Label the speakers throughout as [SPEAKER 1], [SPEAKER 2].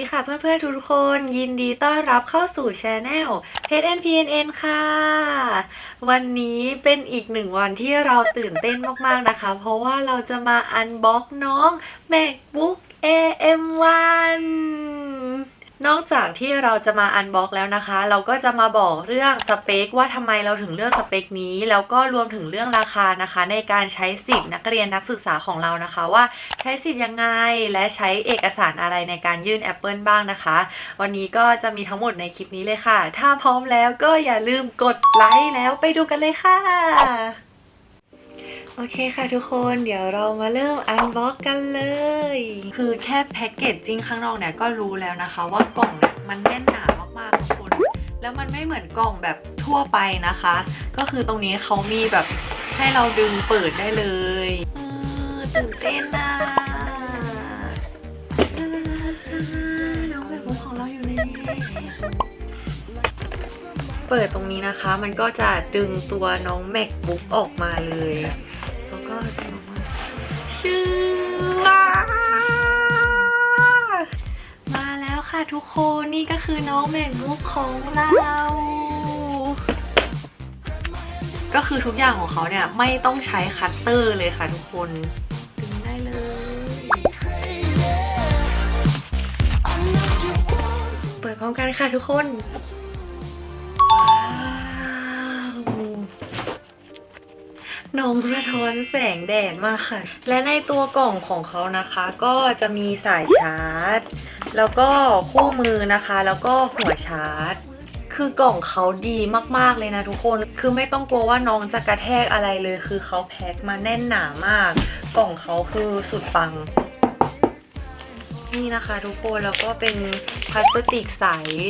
[SPEAKER 1] ดีค่ะเพื่อนๆทุกคนยินดีต้อนรับเข้าสู่ช anel เพจ NPNN ค่ะ วันนี้เป็นอีกหนึ่งวันที่เราตื่นเต้นมากๆนะคะ เพราะว่าเราจะมาอันบ็อกน้อง MacBook AM1 นอกจากที่เราจะมาอันบ็อกแล้วนะคะ เราก็จะมาบอกเรื่องสเปคว่าทำไมเราถึงเลือกสเปคนี้ แล้วก็รวมถึงเรื่องราคานะคะ ในการใช้สิทธิ์นักเรียนนักศึกษาของเรานะคะ ว่าใช้สิทธิ์ยังไงและใช้เอกสารอะไรในการยื่น Apple บ้างนะคะ วันนี้ก็จะมีทั้งหมดในคลิปนี้เลยค่ะ ถ้าพร้อมแล้วก็อย่าลืมกดไลค์แล้วไปดูกันเลยค่ะ โอเคค่ะทุกคนเดี๋ยวเรามาเริ่มอันบ็อกกันเลย คือแค่แพ็กเกจจิ้งข้างนอกเนี่ยก็รู้แล้วนะคะว่ากล่องเนี่ยมันแน่นหนามากๆทุกคนแล้วมันไม่เหมือนกล่องแบบทั่วไปนะคะ ก็คือตรงนี้เขามีแบบให้เราดึงเปิดได้เลยอือตื่นเต้นนะน้องแบบของเราอยู่ในนี้เปิดตรงนี้นะคะ มันก็จะดึงตัวน้อง MacBook ออกมาเลย ชื่อว่ามาแล้วค่ะทุกคนนี่ก็คือน้องแมกบุ๊กของเรา ก็คือทุกอย่างของเขาเนี่ยไม่ต้องใช้คัตเตอร์เลยค่ะทุกคนดึงได้เลย เปิดพร้อมกันค่ะทุกคน น้องสะท้อนแสงแดดมากค่ะ และในตัวกล่องของเขานะคะ ก็จะมีสายชาร์จ แล้วก็คู่มือนะคะ แล้วก็หัวชาร์จ คือกล่องเขาดีมากๆเลยนะทุกคน คือไม่ต้องกลัวว่าน้องจะกระแทกอะไรเลย คือเขาแพ็คมาแน่นหนามาก กล่องเขาคือสุดปัง นี่นะคะทุกคน แล้วก็เป็นพลาสติกใส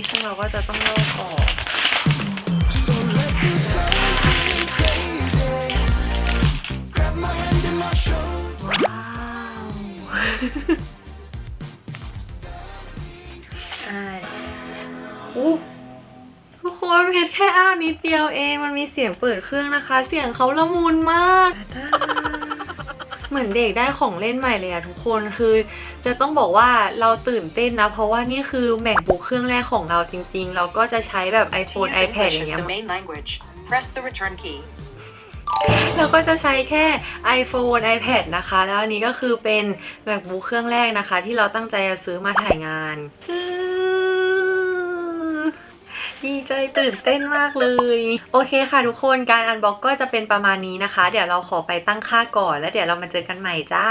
[SPEAKER 1] ซึ่งเราก็จะต้องลอกออก ว้าวอ่อู้ทุกคนเพชรแค่อ้านิดเดียวเอง มันมีเสียงเปิดเครื่องนะคะ เสียงเขาละมุนมาก เหมือนเด็กได้ของเล่นใหม่เลยอะทุกคนคือ จะต้องบอกว่าเราตื่นเต้นนะ เพราะว่านี่คือ MacBook เครื่องแรกของเราจริง ๆ เราก็จะใช้แบบ iPhone iPad อย่างเงี้ย
[SPEAKER 2] press the return key.
[SPEAKER 1] เราก็จะใช้แค่ iPhone iPad นะคะ แล้วอันนี้ก็คือเป็น MacBook เครื่องแรกนะคะ ที่เราตั้งใจจะซื้อมาถ่ายงานดีใจตื่นเต้นมากเลย โอเคค่ะทุกคนการอันบ็อกก็จะเป็นประมาณนี้นะคะ เดี๋ยวเราขอไปตั้งค่าก่อน แล้วเดี๋ยวเรามาเจอกันใหม่จ้า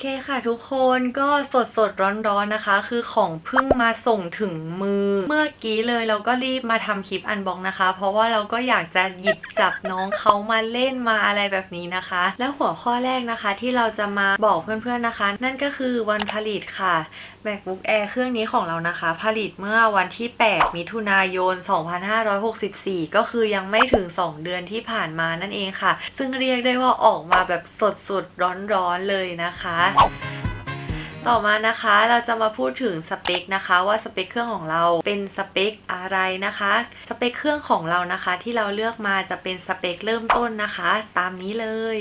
[SPEAKER 1] เคค่ะทุกคนก็สดสดร้อนร้อนๆนะคะ คือของเพิ่งมาส่งถึงมือ เมื่อกี้เลยเราก็รีบมาทำคลิปอันบ็อกนะคะ เพราะว่าเราก็อยากจะหยิบจับน้องเขามาเล่นมาอะไรแบบนี้นะคะ แล้วหัวข้อแรกนะคะที่เราจะมาบอกเพื่อนๆนะคะ นั่นก็คือวันผลิตค่ะ MacBook Air เครื่องนี้ของเรานะคะ ผลิตเมื่อวันที่ 8 มิถุนายน 2564 ก็คือยังไม่ถึง 2 เดือนที่ผ่านมานั่นเองค่ะ ซึ่งเรียกได้ว่าออกมาแบบสดๆร้อนๆเลยนะคะต่อมานะคะเราจะมาพูดถึงสเปคนะคะว่าสเปคเครื่องของเราเป็นสเปคอะไรนะคะสเปคเครื่องของเรานะคะที่เราเลือกมาจะเป็นสเปคเริ่มต้นนะคะ ตามนี้เลย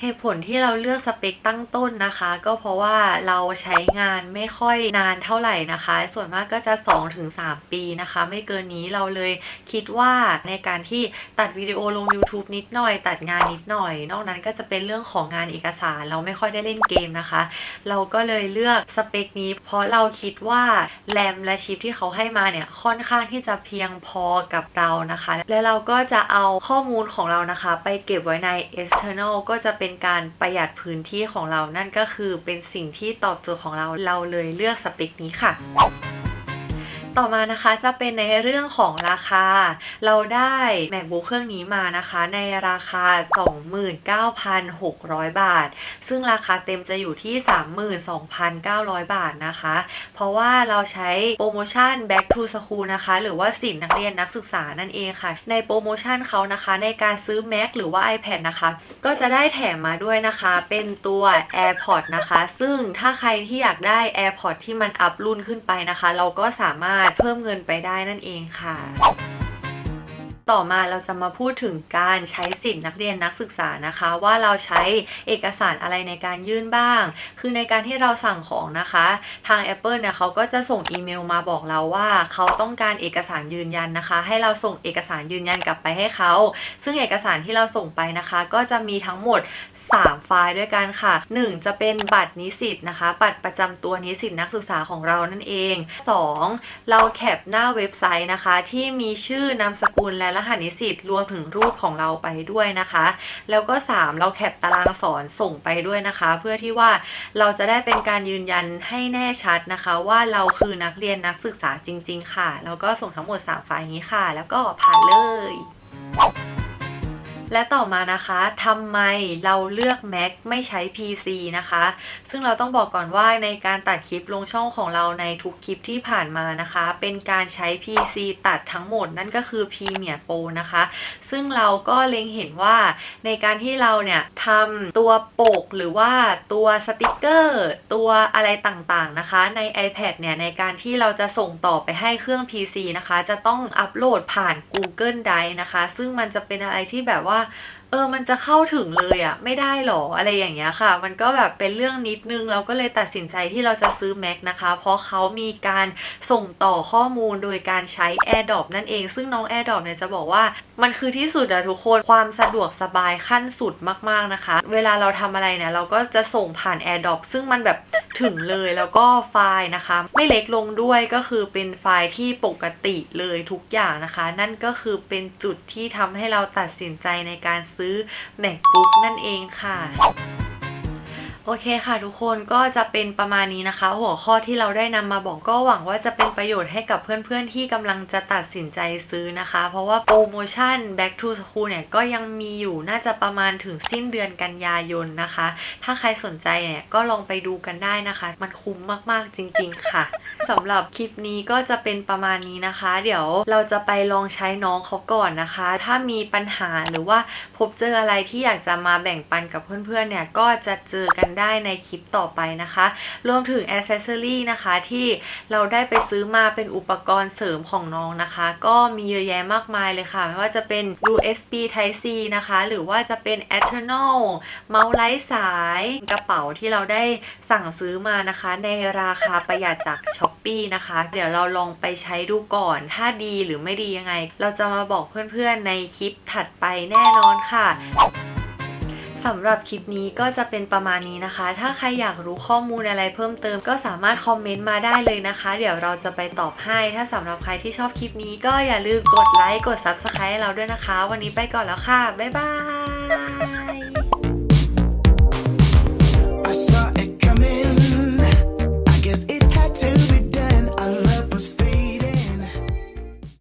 [SPEAKER 1] เหตุผลที่เราเลือกสเปคตั้งต้นนะคะ ก็เพราะว่าเราใช้งานไม่ค่อยนานเท่าไหร่นะคะ ส่วนมากก็จะ 2-3 ปีนะคะ ไม่เกินนี้เราเลยคิดว่าในการที่ตัดวิดีโอลง YouTube นิดหน่อย ตัดงานนิดหน่อย นอกนั้นก็จะเป็นเรื่องของงานเอกสาร เราไม่ค่อยได้เล่นเกมนะคะ เราก็เลยเลือกสเปคนี้ เพราะเราคิดว่าแรมและชิปที่เขาให้มาเนี่ยค่อนข้างที่จะเพียงพอกับเรานะคะ และเราก็จะเอาข้อมูลของเรานะคะ ไปเก็บไว้ใน external ก็จะเป็นเป็นการประหยัดพื้นที่ของเรานั่นก็คือเป็นสิ่งที่ตอบโจทย์ของเราเราเลยเลือกสเปคนี้ค่ะ ต่อมานะคะจะเป็นในเรื่องของราคา เราได้ MacBook เครื่องนี้มานะคะ ในราคา 29,600 บาท ซึ่งราคาเต็มจะอยู่ที่ 32,900 บาทนะคะ เพราะว่าเราใช้โปรโมชั่น back to school นะคะ หรือว่าสินนักเรียนนักศึกษานั่นเองค่ะ ในโปรโมชั่นเขานะคะ ในการซื้อ Mac หรือว่า iPad นะคะ ก็จะได้แถมมาด้วยนะคะ เป็นตัว AirPod นะคะ ซึ่งถ้าใครที่อยากได้ AirPod ที่มันอัพรุ่นขึ้นไปนะคะ เราก็สามารถารถเพิ่มเงินไปได้นั่นเองค่ะ ต่อมาเราจะมาพูดถึงการใช้สิทธินักเรียนนักศึกษานะคะ ว่าเราใช้เอกสารอะไรในการยื่นบ้าง คือในการที่เราสั่งของนะคะ ทาง Apple เนี่ยเขาก็จะส่งอีเมลมาบอกเราว่าเขาต้องการเอกสารยืนยันนะคะ ให้เราส่งเอกสารยืนยันกลับไปให้เขา ซึ่งเอกสารที่เราส่งไปนะคะ ก็จะมีทั้งหมด 3 ไฟล์ด้วยกันค่ะ 1 จะเป็นบัตรนิสิตนะคะ บัตรประจำตัวนิสิตนักศึกษาของเรานั่นเอง 2. เราแคปหน้าเว็บไซต์นะคะ ที่มีชื่อนามสกุลและรหัสนิสิตรวมถึงรูปของเราไปด้วยนะคะ แล้วก็ 3 เราแคปตารางสอนส่งไปด้วยนะคะ เพื่อที่ว่าเราจะได้เป็นการยืนยันให้แน่ชัดนะคะ ว่าเราคือนักเรียนนักศึกษาจริง ๆ ค่ะ แล้วก็ส่งทั้งหมด 3 ไฟล์นี้ค่ะ แล้วก็ผ่านเลย และต่อมานะคะทำไมเราเลือก Mac ไม่ใช้ PC นะคะ ซึ่งเราต้องบอกก่อนว่าในการตัดคลิปลงช่องของเราในทุกคลิปที่ผ่านมานะคะ เป็นการใช้ PC ตัดทั้งหมดนั่นก็คือ Premiere Pro นะคะ ซึ่งเราก็เล็งเห็นว่าในการที่เราเนี่ยทำตัวปกหรือว่าตัวสติกเกอร์ตัวอะไรต่างๆนะคะ ใน iPad เนี่ยในการที่เราจะส่งต่อไปให้เครื่อง PC นะคะ จะต้องอัปโหลดผ่าน Google Drive นะคะ ซึ่งมันจะเป็นอะไรที่แบบว่าเออมันจะเข้าถึงเลยอะไม่ได้หรออะไรอย่างเงี้ยค่ะ มันก็แบบเป็นเรื่องนิดนึงเราก็เลยตัดสินใจที่เราจะซื้อ Mac นะคะ เพราะเขามีการส่งต่อข้อมูลโดยการใช้ AirDrop นั่นเอง ซึ่งน้อง AirDrop เนี่ยจะบอกว่ามันคือที่สุดอะทุกคนความสะดวกสบายขั้นสุดมากๆนะคะ เวลาเราทำอะไรเนี่ยเราก็จะส่งผ่าน AirDrop ซึ่งมันแบบ ถึงเลยแล้วก็ไฟล์นะคะ ไม่เล็กลงด้วยก็คือเป็นไฟล์ที่ปกติเลยทุกอย่างนะคะ นั่นก็คือเป็นจุดที่ทำให้เราตัดสินใจในการซื้อ MacBook นั่นเองค่ะ โอเคค่ะทุกคนก็จะเป็นประมาณนี้นะคะ หัวข้อที่เราได้นำมาบอกก็หวังว่าจะเป็นประโยชน์ให้กับเพื่อนๆที่กำลังจะตัดสินใจซื้อนะคะ เพราะว่าโปรโมชั่น Back to School เนี่ยก็ยังมีอยู่น่าจะประมาณถึงสิ้นเดือนกันยายนนะคะ ถ้าใครสนใจเนี่ยก็ลองไปดูกันได้นะคะ มันคุ้มมากๆจริง ๆ ค่ะสำหรับคลิปนี้ก็จะเป็นประมาณนี้นะคะ เดี๋ยวเราจะไปลองใช้น้องเขาก่อนนะคะ ถ้ามีปัญหาหรือว่าพบเจออะไรที่อยากจะมาแบ่งปันกับเพื่อนๆเนี่ยก็จะเจอกันได้ในคลิปต่อไปนะคะ รวมถึง a อ c e s s o r y นะคะที่เราได้ไปซื้อมาเป็นอุปกรณ์เสริมของน้องนะคะ ก็มีเยอะแยะมากมายเลยค่ะ ไม่ว่าจะเป็น USB Type C นะคะ หรือว่าจะเป็น Eternal เมาส์ไร้สายกระเป๋าที่เราได้สั่งซื้อมานะคะ ในราคาประหยัดจาก s h อ p e e นะคะ เดี๋ยวเราลองไปใช้ดูก่อน ถ้าดีหรือไม่ดียังไง เราจะมาบอกเพื่อนๆในคลิปถัดไปแน่นอนค่ะ สำหรับคลิปนี้ก็จะเป็นประมาณนี้นะคะ ถ้าใครอยากรู้ข้อมูลอะไรเพิ่มเติมก็สามารถคอมเมนต์มาได้เลยนะคะ เดี๋ยวเราจะไปตอบให้ ถ้าสำหรับใครที่ชอบคลิปนี้ก็อย่าลืมกดไลค์ กด Subscribe ให้เราด้วยนะคะ วันนี้ไปก่อนแล้วค่ะ บ๊ายบาย